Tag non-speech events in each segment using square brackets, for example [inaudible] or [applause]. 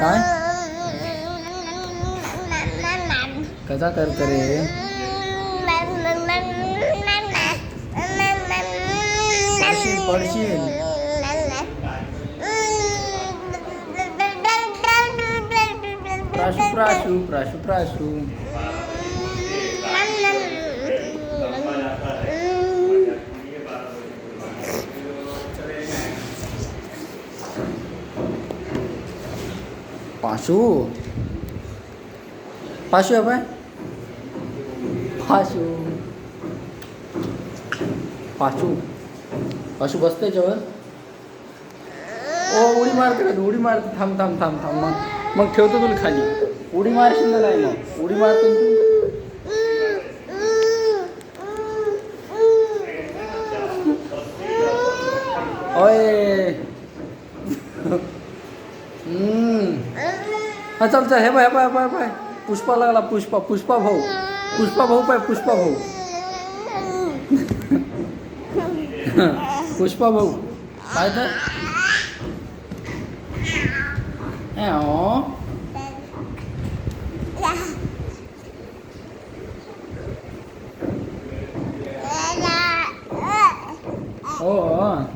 काय? कसा करतो रे पडशील पडशील. प्राशू प्राशू प्राशू प्राशू. पाशू पाशू आहे पाय पाशू पाशू पाशू बसते याच्यावर ओ उडी मारते का तू? उडी मारते थांब थांब थांब थांब मग मग ठेवतो तुला खाली उडी मारशील ना नाही मग उडी मारतो ना तू ओय हम्म. हा चल चल हे बाय हे बाय पाय पुष्पा लागला पुष्पा पुष्पा भाऊ. पुष्पा भाऊ पाय पुष्पा भाऊ. [laughs] पुष्पा भाऊ. काय तर? अं. हो. हो, हो.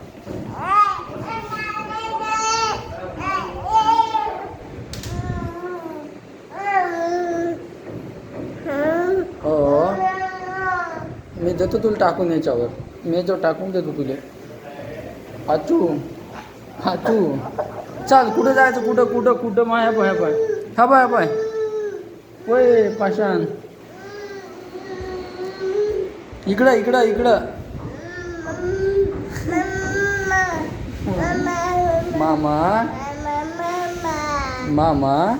देतो तुला टाकून याच्यावर. मी जो टाकून देतो तुला. हा तू चाल कुठं जायचं? कुठं कुठं कुठं? माया पाय पाय. हा पाय पाय. होय पाषाण. इकडं इकडं इकडं. मामा. मामा.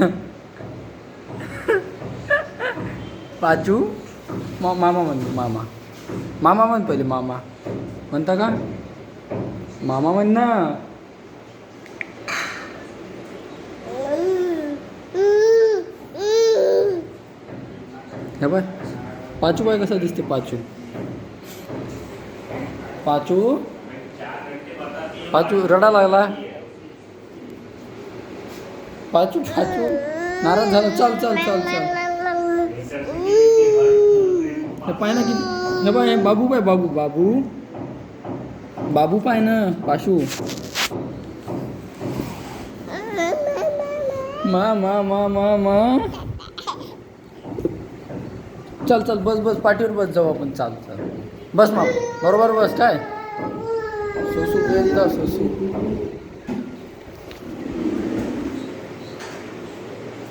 [laughs] [laughs] पाचू? मामा म्हणतो मामा. मामा म्हण पहिले मामा. म्हणता का? मामा म्हण ना. हे बाय पाचू बाय कसं दिसते पाचू. पाचू? पाचू रडा लागला. पाचू पाचू. नाराज झाला. चल चल चल चल. हे पाय ना किती. हे बाय हे बाबू पाय बाबू बाबू. बाबू पाय ना पाशू. मा मा मा मा मा. चल चल बस बस पाठीवर बस जाऊ आपण. चाल चाल. बस मा बरोबर बस काय? सोसू पर्यंत सोसू.